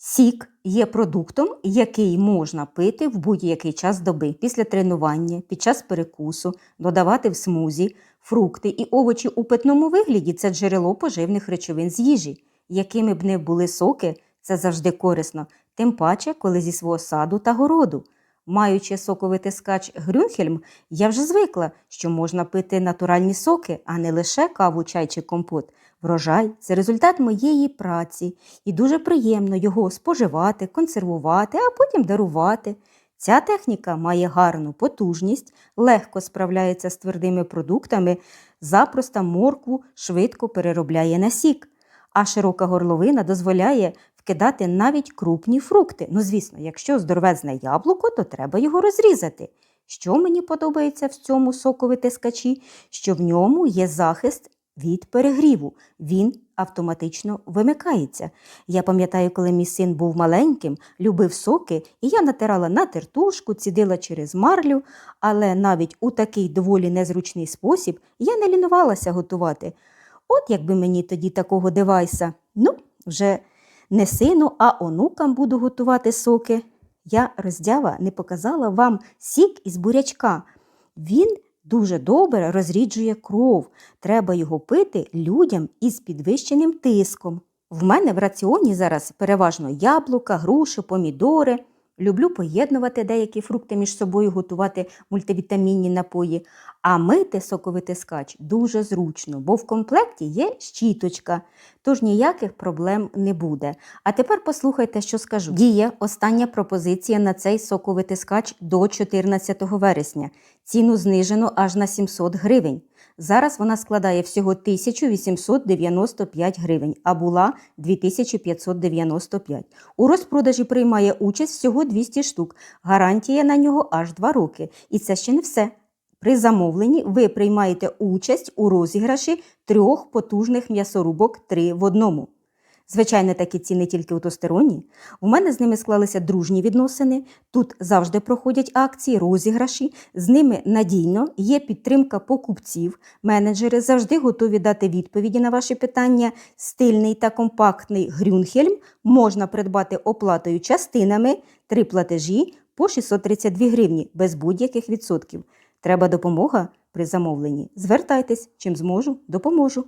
Сік є продуктом, який можна пити в будь-який час доби після тренування, під час перекусу, додавати в смузі, фрукти і овочі у питному вигляді це джерело поживних речовин з їжі. Якими б не були соки, це завжди корисно, тим паче, коли зі свого саду та городу. Маючи соковитискач Грюнхельм, я вже звикла, що можна пити натуральні соки, а не лише каву, чай чи компот. Врожай це результат моєї праці, і дуже приємно його споживати, консервувати, а потім дарувати. Ця техніка має гарну потужність, легко справляється з твердими продуктами, запросто моркву швидко переробляє на сік, а широка горловина дозволяє вкидати навіть крупні фрукти. Ну, звісно, якщо здоровезне яблуко, то треба його розрізати. Що мені подобається в цьому соковитискачі, що в ньому є захист від перегріву. Він автоматично вимикається. Я пам'ятаю, коли мій син був маленьким, любив соки, і я натирала на тертушку, цідила через марлю, але навіть у такий доволі незручний спосіб я не лінувалася готувати. От якби мені тоді такого девайса, ну, вже не сину, а онукам буду готувати соки. Я роздява не показала вам сік із бурячка. Він дуже добре розріджує кров. Треба його пити людям із підвищеним тиском. В мене в раціоні зараз переважно яблука, груші, помідори. Люблю поєднувати деякі фрукти між собою, готувати мультивітамінні напої. А мити соковитискач дуже зручно, бо в комплекті є щіточка, тож ніяких проблем не буде. А тепер послухайте, що скажу. Діє остання пропозиція на цей соковитискач до 14 вересня. Ціну знижено аж на 700 гривень. Зараз вона складає всього 1895 гривень, а була 2595. У розпродажі приймає участь всього 200 штук. Гарантія на нього аж 2 роки. І це ще не все. При замовленні ви приймаєте участь у розіграші трьох потужних м'ясорубок 3 в одному. Звичайно, такі ціни тільки у тостероні. У мене з ними склалися дружні відносини. Тут завжди проходять акції, розіграші. З ними надійно є підтримка покупців. Менеджери завжди готові дати відповіді на ваші питання. Стильний та компактний Грюнхельм можна придбати оплатою частинами три платежі по 632 гривні без будь-яких відсотків. Треба допомога при замовленні. Звертайтесь, чим зможу, допоможу.